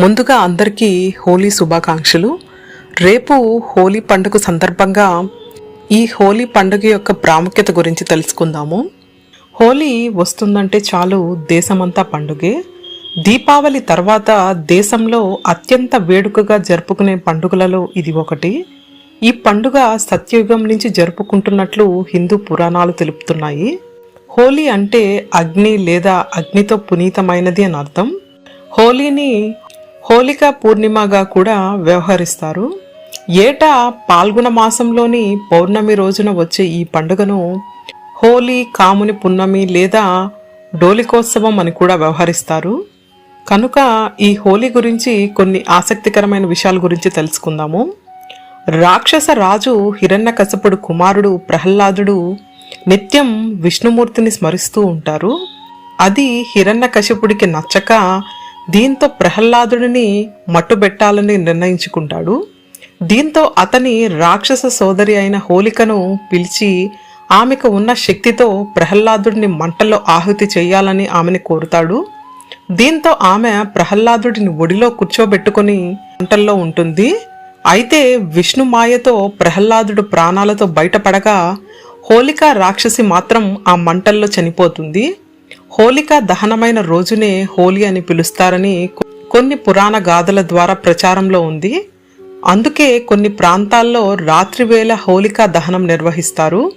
ముందుగా అందరికీ హోలీ శుభాకాంక్షలు. రేపు హోలీ పండుగ సందర్భంగా ఈ హోలీ పండుగ యొక్క ప్రాముఖ్యత గురించి తెలుసుకుందాము. హోలీ వస్తుందంటే చాలు దేశమంతా పండుగే. దీపావళి తర్వాత దేశంలో అత్యంత వేడుకగా జరుపుకునే పండుగలలో ఇది ఒకటి. ఈ పండుగ సత్యయుగం నుంచి జరుపుకుంటున్నట్లు హిందూ పురాణాలు తెలుపుతున్నాయి. హోలీ అంటే అగ్ని లేదా అగ్నితో పునీతమైనది అని అర్థం. హోలీని హోలికా పూర్ణిమగా కూడా వ్యవహరిస్తారు. ఏటా పాల్గొన మాసంలోని పౌర్ణమి రోజున వచ్చే ఈ పండుగను హోలీ కాముని పున్నమి లేదా డోలికోత్సవం అని కూడా వ్యవహరిస్తారు. కనుక ఈ హోలీ గురించి కొన్ని ఆసక్తికరమైన విషయాల గురించి తెలుసుకుందాము. రాక్షస రాజు హిరణ్యకశపుడు కుమారుడు ప్రహ్లాదుడు నిత్యం విష్ణుమూర్తిని స్మరిస్తూ ఉంటారు. అది హిరణ్యకశపుడికి నచ్చక దీంతో ప్రహ్లాదుడిని మట్టుబెట్టాలని నిర్ణయించుకుంటాడు. దీంతో అతని రాక్షస సోదరి అయిన హోలికను పిలిచి ఆమెకు ఉన్న శక్తితో ప్రహ్లాదుడిని మంటలో ఆహుతి చేయాలని ఆమెని కోరుతాడు. దీంతో ఆమె ప్రహ్లాదుడిని ఒడిలో కూర్చోబెట్టుకుని మంటల్లో ఉంటుంది. అయితే విష్ణు మాయతో ప్రహ్లాదుడు ప్రాణాలతో బయటపడగా హోలిక రాక్షసి మాత్రం ఆ మంటల్లో చనిపోతుంది. హోలిక దహనమైన రోజునే హోలీ అని పిలుస్తారని కొన్ని పురాణ గాథల ద్వారా ప్రచారంలో ఉంది. అందుకే కొన్ని ప్రాంతాల్లో రాత్రివేళ హోలికా దహనం నిర్వహిస్తారు.